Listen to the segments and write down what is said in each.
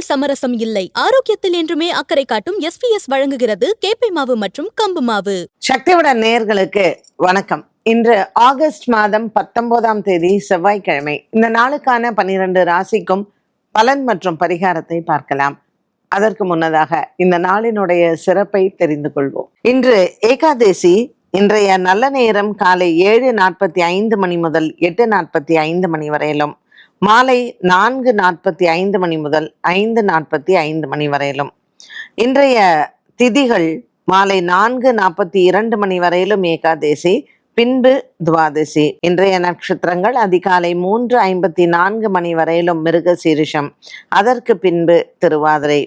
உணவில் சமரசம் இல்லை. ஆரோக்கியத்தில் என்றுமே அக்கறை காட்டும் எஸ் பி எஸ் வழங்குகிறது கேப்பை மாவு மற்றும் கம்பு மாவு. சக்திவுடன் நேர்களுக்கு வணக்கம். இன்று ஆகஸ்ட் மாதம் பத்தொன்பதாம் தேதி செவ்வாய்க்கிழமை. இந்த நாளுக்கான பனிரெண்டு ராசிக்கும் பலன் மற்றும் பரிகாரத்தை பார்க்கலாம். அதற்கு முன்னதாக இந்த நாளினுடைய சிறப்பை தெரிந்து கொள்வோம். இன்று ஏகாதேசி இன்றைய நல்ல நேரம் காலை ஏழு நாற்பத்தி ஐந்து மணி முதல் எட்டு நாற்பத்தி ஐந்து மணி வரையிலும். மாலை நான்கு நாற்பத்தி ஐந்து மணி முதல் ஐந்து நாற்பத்தி ஐந்து மணி வரையிலும். இன்றைய திதிகள் மாலை நான்கு நாற்பத்தி இரண்டு மணி வரையிலும் ஏகாதேசி பின்பு துவாதசி. இன்றைய நட்சத்திரங்கள் அதிகாலை மூன்று ஐம்பத்தி நான்கு மணி வரையிலும் மிருக சீரிஷம் அதற்கு பின்பு திருவாதிரை.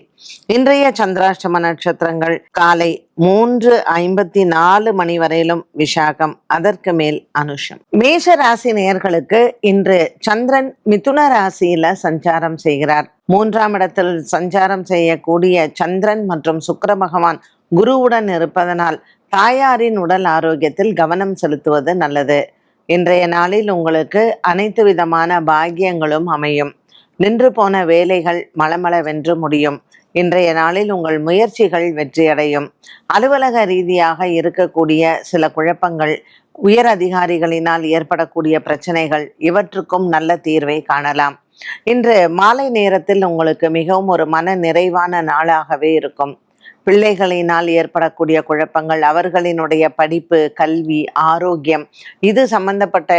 இன்றைய சந்திராஷ்டம நட்சத்திரங்கள் காலை மூன்று ஐம்பத்தி நாலு மணி வரையிலும் விஷாகம் அதற்கு மேல் அனுஷம். மேஷ ராசி நேயர்களுக்கு இன்று சந்திரன் மிதுன ராசியில சஞ்சாரம் செய்கிறார். மூன்றாம் இடத்தில் சஞ்சாரம் செய்யக்கூடிய சந்திரன் மற்றும் சுக்கர பகவான் குருவுடன் இருப்பதனால் தாயாரின் உடல் ஆரோக்கியத்தில் கவனம் செலுத்துவது நல்லது. இன்றைய நாளில் உங்களுக்கு அனைத்து விதமான பாக்கியங்களும் அமையும். நின்று போன வேலைகள் மளமளவென்று முடியும். இன்றைய நாளில் உங்கள் முயற்சிகள் வெற்றியடையும். அலுவலக ரீதியாக இருக்கக்கூடிய சில குழப்பங்கள் உயர் அதிகாரிகளினால் ஏற்படக்கூடிய பிரச்சனைகள் இவற்றுக்கும் நல்ல தீர்வை காணலாம். இன்று மாலை நேரத்தில் உங்களுக்கு மிகவும் ஒரு மன நிறைவான நாளாகவே இருக்கும். பிள்ளைகளினால் ஏற்படக்கூடிய குழப்பங்கள் அவர்களினுடைய படிப்பு கல்வி ஆரோக்கியம் இது சம்பந்தப்பட்ட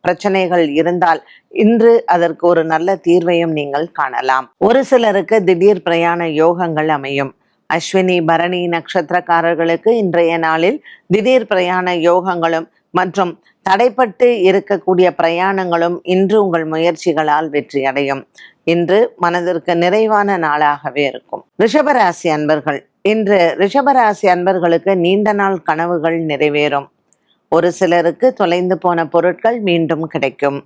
பிரச்சனைகள் இருந்தால் இன்று அதற்கு ஒரு நல்ல தீர்வையும் நீங்கள் காணலாம். ஒரு சிலருக்கு திடீர் பிரயாண யோகங்கள் அமையும். அஸ்வினி பரணி நட்சத்திரக்காரர்களுக்கு இன்றைய நாளில் திடீர் பிரயாண யோகங்களும் மற்றும் தடைப்பட்டு இருக்கக்கூடிய பிரயாணங்களும் இன்று உங்கள் முயற்சிகளால் வெற்றி அடையும் இன்று மனதிற்கு நிறைவான நாளாகவே இருக்கும். ரிஷபராசி அன்பர்கள் இன்று ரிஷபராசி அன்பர்களுக்கு நீண்ட நாள் கனவுகள் நிறைவேறும். ஒரு சிலருக்கு தொலைந்து போன பொருட்கள் மீண்டும் கிடைக்கும்.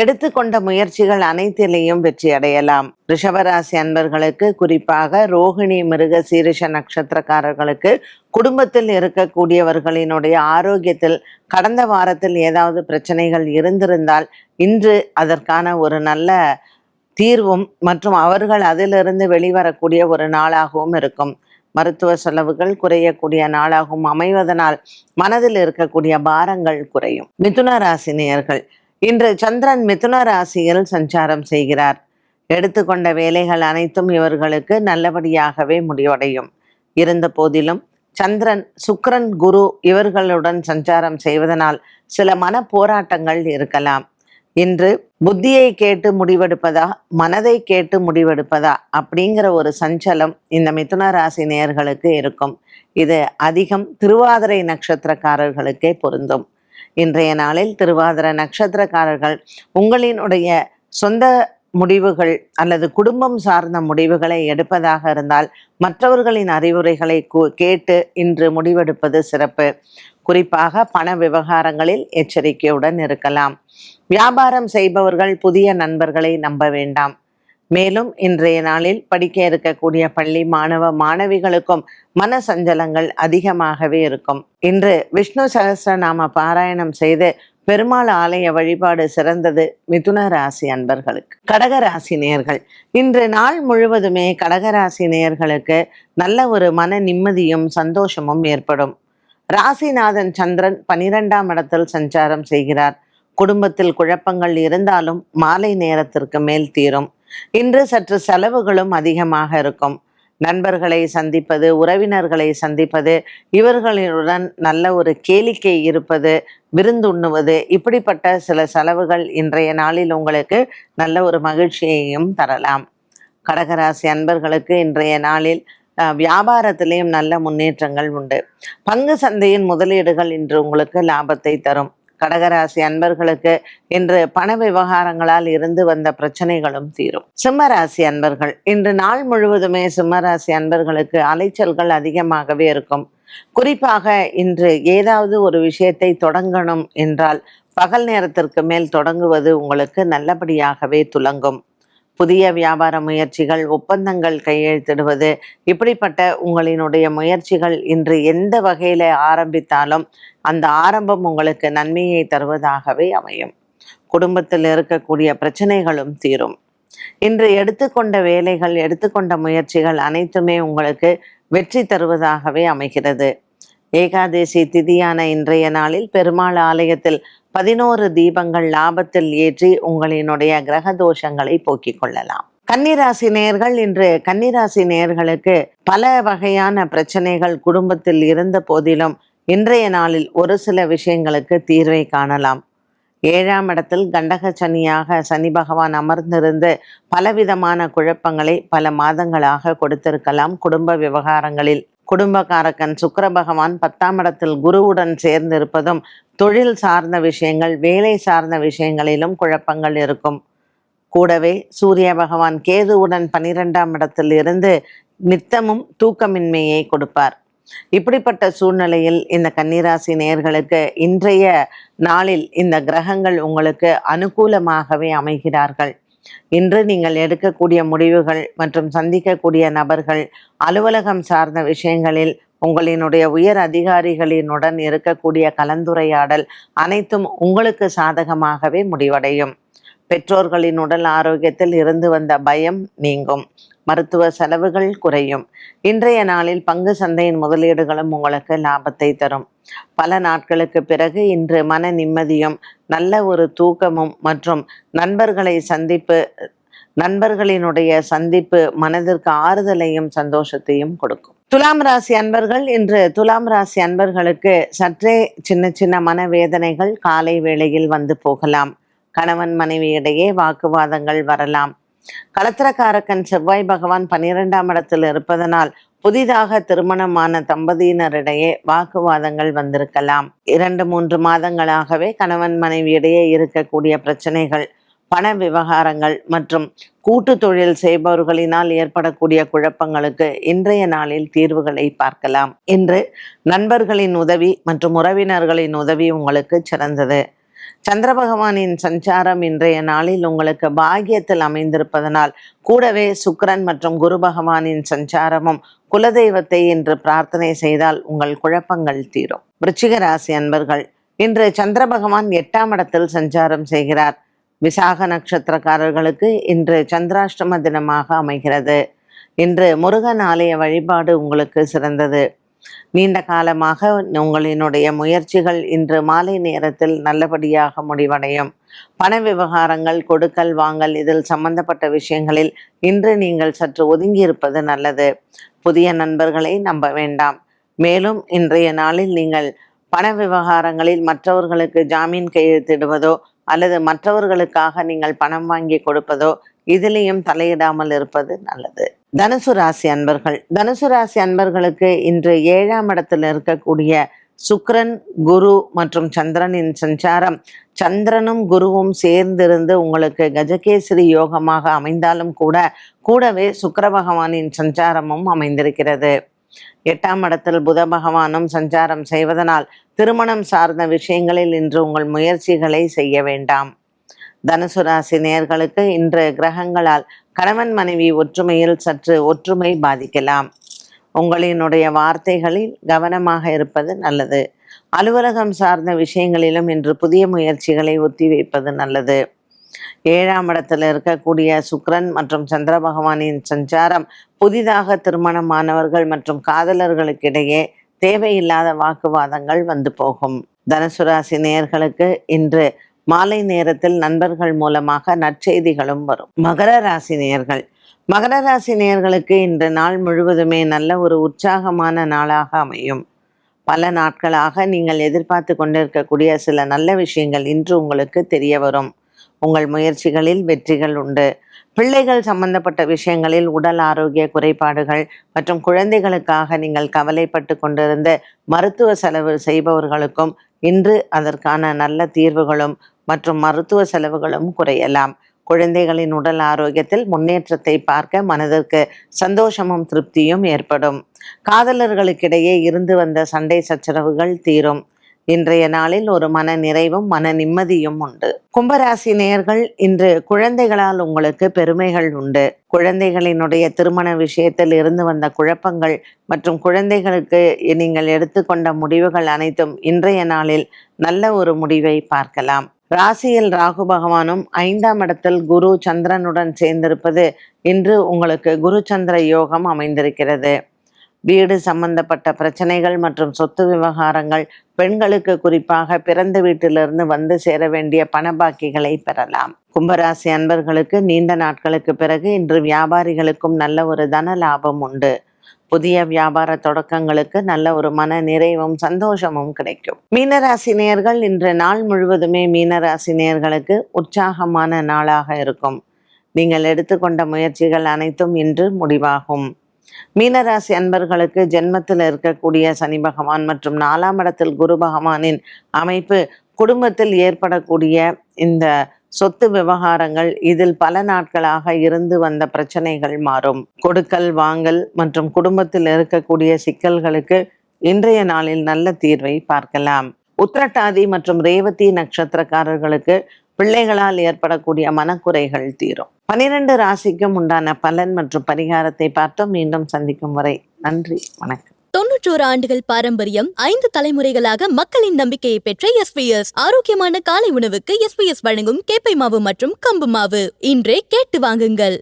எடுத்துக்கொண்ட முயற்சிகள் அனைத்திலையும் வெற்றி அடையலாம். ரிஷபராசி அன்பர்களுக்கு குறிப்பாக ரோகிணி மிருக சீரிஷ நட்சத்திரக்காரர்களுக்கு குடும்பத்தில் இருக்கக்கூடியவர்களினுடைய ஆரோக்கியத்தில் கடந்த வாரத்தில் ஏதாவது பிரச்சனைகள் இருந்திருந்தால் இன்று அதற்கான ஒரு நல்ல தீர்வும் மற்றும் அவர்கள் அதிலிருந்து வெளிவரக்கூடிய ஒரு நாளாகவும் இருக்கும். மருத்துவ செலவுகள் குறையக்கூடிய நாளாகவும் அமைவதனால் மனதில் இருக்கக்கூடிய பாரங்கள் குறையும். மிதுன ராசி நேயர்கள் இன்று சந்திரன் மிதுன ராசியில் சஞ்சாரம் செய்கிறார். எடுத்துக்கொண்ட வேலைகள் அனைத்தும் இவர்களுக்கு நல்லபடியாகவே முடிவடையும். இருந்த போதிலும் சந்திரன் சுக்ரன் குரு இவர்களுடன் சஞ்சாரம் செய்வதனால் சில மன போராட்டங்கள் இருக்கலாம். இன்று புத்தியை கேட்டு முடிவெடுப்பதா மனதை கேட்டு முடிவெடுப்பதா அப்படிங்கிற ஒரு சஞ்சலம் இந்த மிதுன ராசி நேயர்களுக்கு இருக்கும். இது அதிகம் திருவாதிரை நட்சத்திரக்காரர்களுக்கே பொருந்தும். இன்றைய நாளில் திருவாதிரை நட்சத்திரக்காரர்கள் உங்களினுடைய சொந்த முடிவுகள் அல்லது குடும்பம் சார்ந்த முடிவுகளை எடுப்பதாக இருந்தால் மற்றவர்களின் அறிவுரைகளை கேட்டு இன்று முடிவெடுப்பது சிறப்பு. குறிப்பாக பண விவகாரங்களில் எச்சரிக்கையுடன் இருக்கலாம். வியாபாரம் செய்பவர்கள் புதிய நண்பர்களை நம்ப வேண்டாம். மேலும் இன்றைய நாளில் படிக்க இருக்கக்கூடிய பள்ளி மாணவ மாணவிகளுக்கும் மன சஞ்சலங்கள் அதிகமாகவே இருக்கும். இன்று விஷ்ணு சகசிர நாம பாராயணம் செய்து பெருமாள் ஆலய வழிபாடு சிறந்தது மிதுன ராசி அன்பர்களுக்கு. கடகராசி நேயர்கள் இன்று நாள் முழுவதுமே கடகராசி நேயர்களுக்கு நல்ல ஒரு மன நிம்மதியும் சந்தோஷமும் ஏற்படும். ராசிநாதன் சந்திரன் பனிரெண்டாம் இடத்தில் சஞ்சாரம் செய்கிறார். குடும்பத்தில் குழப்பங்கள் இருந்தாலும் மாலை நேரத்திற்கு மேல் தீரும். இன்று சற்று செலவுகளும் அதிகமாக இருக்கும். நண்பர்களை சந்திப்பது உறவினர்களை சந்திப்பது இவர்களுடன் நல்ல ஒரு கேளிக்கை இருப்பது விருந்துண்ணுவது இப்படிப்பட்ட சில செலவுகள் இன்றைய நாளில் உங்களுக்கு நல்ல ஒரு மகிழ்ச்சியையும் தரலாம். கடகராசி அன்பர்களுக்கு இன்றைய நாளில் வியாபாரத்திலையும் வியாபாரத்திலேயும் நல்ல முன்னேற்றங்கள் உண்டு. பங்கு சந்தையின் முதலீடுகள் இன்று உங்களுக்கு லாபத்தை தரும். கடகராசி அன்பர்களுக்கு இன்று பண விவகாரங்களால் இருந்து வந்த பிரச்சனைகளும் தீரும். சிம்மராசி அன்பர்கள் இன்று நாள் முழுவதுமே சிம்மராசி அன்பர்களுக்கு அலைச்சல்கள் அதிகமாகவே இருக்கும். குறிப்பாக இன்று ஏதாவது ஒரு விஷயத்தை தொடங்கணும் என்றால் பகல் நேரத்திற்கு மேல் தொடங்குவது உங்களுக்கு நல்லபடியாகவே துலங்கும் புதிய வியாபார முயற்சிகள் ஒப்பந்தங்கள் கையெழுத்திடுவது இப்படிப்பட்ட உங்களினுடைய முயற்சிகள் இன்று எந்த வகையில் ஆரம்பித்தாலும் அந்த ஆரம்பம் உங்களுக்கு நன்மையை தருவதாகவே அமையும். குடும்பத்தில் இருக்கக்கூடிய பிரச்சனைகளும் தீரும். இன்று எடுத்துக்கொண்ட வேலைகள் எடுத்துக்கொண்ட முயற்சிகள் அனைத்துமே உங்களுக்கு வெற்றி தருவதாகவே அமைகிறது. ஏகாதேசி திதியான இன்றைய நாளில் பெருமாள் ஆலயத்தில் பதினோரு தீபங்கள் லாபத்தில் ஏற்றி உங்களினுடைய கிரக தோஷங்களை போக்கிக் கொள்ளலாம். கன்னிராசி நேயர்கள் இன்று கன்னிராசி நேயர்களுக்கு பல வகையான பிரச்சனைகள் குடும்பத்தில் இருந்த போதிலும் இன்றைய நாளில் ஒரு சில விஷயங்களுக்கு தீர்வை காணலாம். ஏழாம் இடத்தில் கண்டக சனியாக சனி பகவான் அமர்ந்திருந்து பலவிதமான குழப்பங்களை பல மாதங்களாக கொடுத்திருக்கலாம். குடும்ப விவகாரங்களில் குடும்பக்காரக்கன் சுக்கர பகவான் பத்தாம் இடத்தில் குருவுடன் சேர்ந்திருப்பதும் தொழில் சார்ந்த விஷயங்கள் வேலை சார்ந்த விஷயங்களிலும் குழப்பங்கள் இருக்கும். கூடவே சூரிய பகவான் கேதுவுடன் பனிரெண்டாம் இடத்தில் இருந்து நித்தமும் தூக்கமின்மையை கொடுப்பார். இப்படிப்பட்ட சூழ்நிலையில் இந்த கன்னிராசி நேர்களுக்கு இன்றைய நாளில் இந்த கிரகங்கள் உங்களுக்கு அனுகூலமாகவே அமைகிறார்கள். இன்று நீங்கள் எடுக்கக்கூடிய முடிவுகள் மற்றும் சந்திக்கக்கூடிய நபர்கள் அலுவலகம் சார்ந்த விஷயங்களில் உங்களினுடைய உயர் அதிகாரிகளினுடன் இருக்கக்கூடிய கலந்துரையாடல் அனைத்தும் உங்களுக்கு சாதகமாகவே முடிவடையும். பெற்றோர்களின் உடல் ஆரோக்கியத்தில் இருந்து வந்த பயம் நீங்கும். மருத்துவ செலவுகள் குறையும். இன்றைய நாளில் பங்கு சந்தையின் முதலீடுகளும் உங்களுக்கு லாபத்தை தரும். பல நாட்களுக்கு பிறகு இன்று மன நிம்மதியும் நல்ல ஒரு தூக்கமும் மற்றும் நண்பர்களை சந்திப்பு நண்பர்களினுடைய சந்திப்பு மனதிற்கு ஆறுதலையும் சந்தோஷத்தையும் கொடுக்கும். துலாம் ராசி அன்பர்கள் இன்று துலாம் ராசி அன்பர்களுக்கு சற்றே சின்ன சின்ன மனவேதனைகள் காலை வேளையில் வந்து போகலாம். கணவன் மனைவி இடையே வாக்குவாதங்கள் வரலாம். களத்திரக்காரக்கன் செவ்வாய் பகவான் பன்னிரெண்டாம் இடத்தில் இருப்பதனால் புதிதாக திருமணமான தம்பதியினரிடையே வாக்குவாதங்கள் வந்திருக்கலாம். இரண்டு மூன்று மாதங்களாகவே கணவன் மனைவி இடையே இருக்கக்கூடிய பிரச்சனைகள் பண விவகாரங்கள் மற்றும் கூட்டு தொழில் செய்பவர்களினால் ஏற்படக்கூடிய குழப்பங்களுக்கு இன்றைய நாளில் தீர்வுகளை பார்க்கலாம். இன்று நண்பர்களின் உதவி மற்றும் உறவினர்களின் உதவி உங்களுக்கு சிறந்தது. சந்திர பகவானின் சஞ்சாரம் இன்றைய நாளில் உங்களுக்கு பாகியத்தில் அமைந்திருப்பதனால் கூடவே சுக்கரன் மற்றும் குரு பகவானின் சஞ்சாரமும் குலதெய்வத்தை இன்று பிரார்த்தனை செய்தால் உங்கள் குழப்பங்கள் தீரும். விருச்சிக ராசி அன்பர்கள் இன்று சந்திர பகவான் எட்டாம் இடத்தில் சஞ்சாரம் செய்கிறார். விசாக நட்சத்திரக்காரர்களுக்கு இன்று சந்திராஷ்டம தினமாக அமைகிறது. இன்று முருகன் ஆலய வழிபாடு உங்களுக்கு சிறந்தது. நீண்ட காலமாக உங்களினுடைய முயற்சிகள் இன்று மாலை நேரத்தில் நல்லபடியாக முடிவடையும். பண விவகாரங்கள் கொடுக்கல் வாங்கல் இதில் சம்பந்தப்பட்ட விஷயங்களில் இன்று நீங்கள் சற்று ஒதுங்கி இருப்பது நல்லது. புதிய நண்பர்களை நம்ப வேண்டாம். மேலும் இன்றைய நாளில் நீங்கள் பண விவகாரங்களில் மற்றவர்களுக்கு ஜாமீன் கையெழுத்திடுவதோ அல்லது மற்றவர்களுக்காக நீங்கள் பணம் வாங்கி கொடுப்பதோ இதிலையும் தலையிடாமல் இருப்பது நல்லது. தனுசு ராசி அன்பர்கள். தனுசு ராசி அன்பர்களுக்கு இன்று ஏழாம் இடத்தில் இருக்கக்கூடிய சுக்ரன் குரு மற்றும் சந்திரனின் சஞ்சாரம். சந்திரனும் குருவும் சேர்ந்திருந்து உங்களுக்கு கஜகேசரி யோகமாக அமைந்தாலும் கூட கூடவே சுக்கர பகவானின் சஞ்சாரமும் அமைந்திருக்கிறது. எட்டாம் இடத்தில் புத பகவானும் சஞ்சாரம் செய்வதனால் திருமணம் சார்ந்த விஷயங்களில் இன்று உங்கள் முயற்சிகளை செய்ய வேண்டாம். தனுசு ராசி நேயர்களுக்கு இன்று கிரகங்களால் கணவன் மனைவி ஒற்றுமையில் சற்று ஒற்றுமை பாதிக்கலாம். உங்களினுடைய வார்த்தைகளில் கவனமாக இருப்பது நல்லது. அலுவலகம் சார்ந்த விஷயங்களிலும் இன்று புதிய முயற்சிகளை ஒத்திவைப்பது நல்லது. ஏழாம் இடத்தில் இருக்கக்கூடிய சுக்ரன் மற்றும் சந்திர பகவானின் சஞ்சாரம் புதிதாக திருமணமானவர்கள் மற்றும் காதலர்களுக்கிடையே தேவையில்லாத வாக்குவாதங்கள் வந்து போகும். தனுசு ராசி நேயர்களுக்கு இன்று மாலை நேரத்தில் நண்பர்கள் மூலமாக நற்செய்திகளும் வரும். மகர ராசி நேர்கள். மகர ராசி நேர்களுக்கு இன்று நாள் முழுவதுமே நல்ல ஒரு உற்சாகமான நாளாக அமையும். பல நாட்களாக நீங்கள் எதிர்பார்த்து கொண்டிருக்கக்கூடிய சில நல்ல விஷயங்கள் இன்று உங்களுக்கு தெரிய வரும். உங்கள் முயற்சிகளில் வெற்றிகள் உண்டு. பிள்ளைகள் சம்பந்தப்பட்ட விஷயங்களில் உடல் ஆரோக்கிய குறைபாடுகள் மற்றும் குழந்தைகளுக்காக நீங்கள் கவலைப்பட்டு கொண்டிருந்த மருத்துவ செலவு செய்பவர்களுக்கும் இன்று அதற்கான நல்ல தீர்வுகளும் மற்றும் மருத்துவ செலவுகளும் குறையலாம். குழந்தைகளின் உடல் ஆரோக்கியத்தில் முன்னேற்றத்தை பார்க்க மனதிற்கு சந்தோஷமும் திருப்தியும் ஏற்படும். காதலர்களுக்கிடையே இருந்து வந்த சண்டை சச்சரவுகள் தீரும். இன்றைய நாளில் ஒரு மன நிறைவும் மன நிம்மதியும் உண்டு. கும்பராசி நேயர்கள் இன்று குழந்தைகளால் உங்களுக்கு பெருமைகள் உண்டு. குழந்தைகளினுடைய திருமண விஷயத்தில் இருந்து வந்த குழப்பங்கள் மற்றும் குழந்தைகளுக்கு நீங்கள் எடுத்துக்கொண்ட முடிவுகள் அனைத்தும் இன்றைய நாளில் நல்ல ஒரு முடிவை பார்க்கலாம். ராசியில் ராகு பகவானும் ஐந்தாம் இடத்தில் குரு சந்திரனுடன் சேர்ந்திருப்பது இன்று உங்களுக்கு குரு சந்திர யோகம் அமைந்திருக்கிறது. வீடு சம்பந்தப்பட்ட பிரச்சனைகள் மற்றும் சொத்து விவகாரங்கள் பெண்களுக்கு குறிப்பாக பிறந்த வீட்டிலிருந்து வந்து சேர வேண்டிய பணபாக்கிகளை பெறலாம். கும்பராசி அன்பர்களுக்கு நீண்ட நாட்களுக்கு பிறகு இன்று வியாபாரிகளுக்கும் நல்ல ஒரு தன லாபம் உண்டு. புதிய வியாபார தொடக்கங்களுக்கு நல்ல ஒரு மன நிறைவும் சந்தோஷமும் கிடைக்கும். மீனராசி நேர்கள் இன்று நாள் முழுவதுமே மீனராசி நேர்களுக்கு உற்சாகமான நாளாக இருக்கும். நீங்கள் எடுத்துக்கொண்ட முயற்சிகள் அனைத்தும் இன்று முடிவாகும். மீனராசி அன்பர்களுக்கு ஜென்மத்தில் இருக்கக்கூடிய சனி பகவான் மற்றும் நாலாம் இடத்தில் குரு பகவானின் அமைப்பு குடும்பத்தில் ஏற்படக்கூடிய இந்த சொத்து விவகாரங்கள் இதில் பல நாட்களாக இருந்து வந்த பிரச்சனைகள் மாறும். கொடுக்கல் வாங்கல் மற்றும் குடும்பத்தில் இருக்கக்கூடிய சிக்கல்களுக்கு இன்றைய நாளில் நல்ல தீர்வை பார்க்கலாம். உத்திரட்டாதி மற்றும் ரேவதி நட்சத்திரக்காரர்களுக்கு பிள்ளைகளால் ஏற்படக்கூடிய மனக்குறைகள் தீரும். பனிரெண்டு ராசிக்கும் உண்டான பலன் மற்றும் பரிகாரத்தை பார்த்தோம். மீண்டும் சந்திக்கும் வரை நன்றி வணக்கம். தொன்னூற்றோரு ஆண்டுகள் பாரம்பரியம் ஐந்து தலைமுறைகளாக மக்களின் நம்பிக்கையை பெற்ற எஸ்பிஎஸ் ஆரோக்கியமான காலை உணவுக்கு எஸ்பிஎஸ் வழங்கும் கேப்பை மாவு மற்றும் கம்பு மாவு. இன்றே கேட்டு வாங்குங்கள்.